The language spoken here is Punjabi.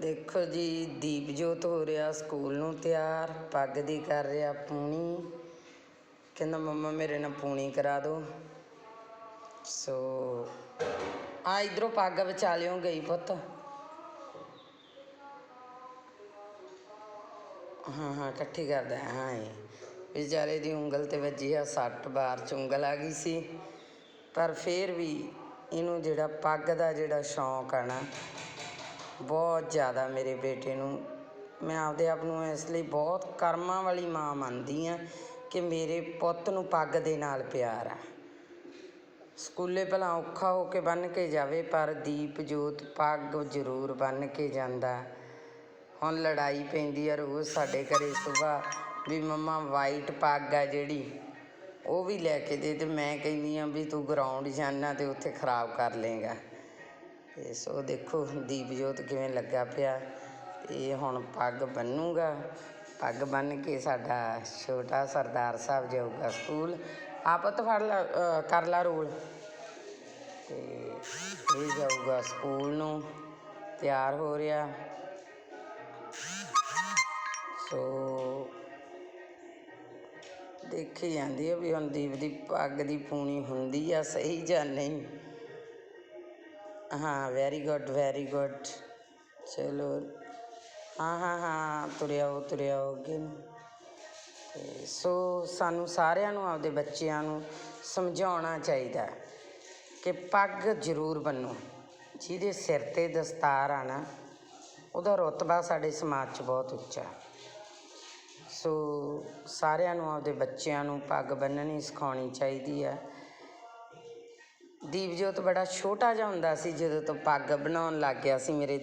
ਦੇਖੋ ਜੀ, ਦੀਪਜੋਤ ਹੋ ਰਿਹਾ, ਸਕੂਲ ਨੂੰ ਤਿਆਰ, ਪੱਗ ਦੀ ਕਰ ਰਿਹਾ ਪੂਣੀ। ਕਹਿੰਦਾ, ਮੰਮਾ, ਮੇਰੇ ਨਾਲ ਪੂਣੀ ਕਰਾ ਦਿਓ ਸੋ, ਆ ਇਧਰੋਂ ਪੱਗ ਵਿਚਾਲਿਓ ਗਈ ਪੁੱਤ। ਹਾਂ ਹਾਂ, ਇਕੱਠੀ ਕਰਦਾ, ਹਾਂ, ਇਹ। ਵਿਚਾਰੇ ਦੀ ਉਂਗਲ ਤੇ ਵੱਜੀ ਆ ਸੱਟ ਬਾਰ ਚ ਉਂਗਲ ਆ ਗਈ ਸੀ। ਪਰ ਫੇਰ ਵੀ ਇਹਨੂੰ ਜਿਹੜਾ ਪੱਗ ਦਾ ਜਿਹੜਾ ਸ਼ੌਂਕ ਆ ਨਾ ਬਹੁਤ ਜ਼ਿਆਦਾ ਮੇਰੇ ਬੇਟੇ ਨੂੰ। ਮੈਂ ਆਪਦੇ ਆਪ ਨੂੰ ਇਸ ਲਈ ਬਹੁਤ ਕਰਮਾਂ ਵਾਲੀ ਮਾਂ ਮੰਨਦੀ ਹਾਂ ਕਿ ਮੇਰੇ ਪੁੱਤ ਨੂੰ ਪੱਗ ਦੇ ਨਾਲ ਪਿਆਰ ਆ। ਸਕੂਲੇ ਭਲਾ ਔਖਾ ਹੋ ਕੇ ਬੰਨ ਕੇ ਜਾਵੇ, ਪਰ ਦੀਪ ਜੋਤ ਪੱਗ ਜ਼ਰੂਰ ਬੰਨ ਕੇ ਜਾਂਦਾ। ਹੁਣ ਲੜਾਈ ਪੈਂਦੀ ਆ ਰੋਜ਼ ਸਾਡੇ ਘਰੇ ਸਵੇਰ ਵੀ ਮੰਮਾ ਵਾਈਟ ਪੱਗ ਆ ਜਿਹੜੀ, ਉਹ ਵੀ ਲੈ ਕੇ ਦੇ ਤੇ ਮੈਂ ਕਹਿੰਦੀ ਆ ਵੀ ਤੂੰ ਗਰਾਊਂਡ ਜਾਣਾ ਤੇ ਉੱਥੇ ਖਰਾਬ ਕਰ ਲੇਗਾ ਤੇ ਸੋ ਦੇਖੋ ਦੀਪ ਜੋਤ ਕਿਵੇਂ ਲੱਗਾ ਪਿਆ ਇਹ ਹੁਣ ਪੱਗ ਬੰਨੂਗਾ। ਪੱਗ ਬੰਨ ਕੇ ਸਾਡਾ ਛੋਟਾ ਸਰਦਾਰ ਸਾਹਿਬ ਜਾਊਗਾ ਸਕੂਲ। ਆਪਤ ਫੜ ਲਾ ਕਰ ਲਾ ਰੋਲ। ਤੇ ਇਹ ਜਾਊਗਾ ਸਕੂਲ ਨੂੰ। ਤਿਆਰ ਹੋ ਰਿਹਾ। ਸੋ ਦੇਖੀ ਜਾਂਦੀ ਹੈ ਵੀ ਹੁਣ ਦੀਪ ਦੀ ਪੱਗ ਦੀ ਪੂਣੀ ਹੁੰਦੀ ਆ ਸਹੀ ਜਾਂ ਨਹੀਂ। ਹਾਂ ਵੈਰੀ ਗੁੱਡ ਵੈਰੀ ਗੁੱਡ ਚਲੋ। ਹਾਂ ਹਾਂ ਹਾਂ ਤੁਰਿਆਓ ਤੁਰਿਆਓ ਅੱਗੇ। ਨੂੰ ਤੇ ਸੋ ਸਾਨੂੰ ਸਾਰਿਆਂ ਨੂੰ ਆਪਦੇ ਬੱਚਿਆਂ ਨੂੰ ਸਮਝਾਉਣਾ ਚਾਹੀਦਾ ਕਿ ਪੱਗ ਜ਼ਰੂਰ ਬੰਨੋ। ਜਿਹਦੇ ਸਿਰ ਤੇ ਦਸਤਾਰ ਆ ਨਾ, ਉਹਦਾ ਰੁਤਬਾ ਸਾਡੇ ਸਮਾਜ 'ਚ ਬਹੁਤ ਉੱਚਾ ਸੋ ਸਾਰਿਆਂ ਨੂੰ ਆਪਦੇ ਬੱਚਿਆਂ ਨੂੰ ਪੱਗ ਬੰਨਣੀ ਸਿਖਾਉਣੀ ਚਾਹੀਦੀ ਹੈ। ਦੀਪਜੋਤ ਬੜਾ ਛੋਟਾ ਜਿਹਾ ਹੁੰਦਾ ਸੀ ਜਦੋਂ ਤੋਂ ਪੱਗ ਬਣਾਉਣ ਲੱਗ ਗਿਆ ਸੀ ਮੇਰੇ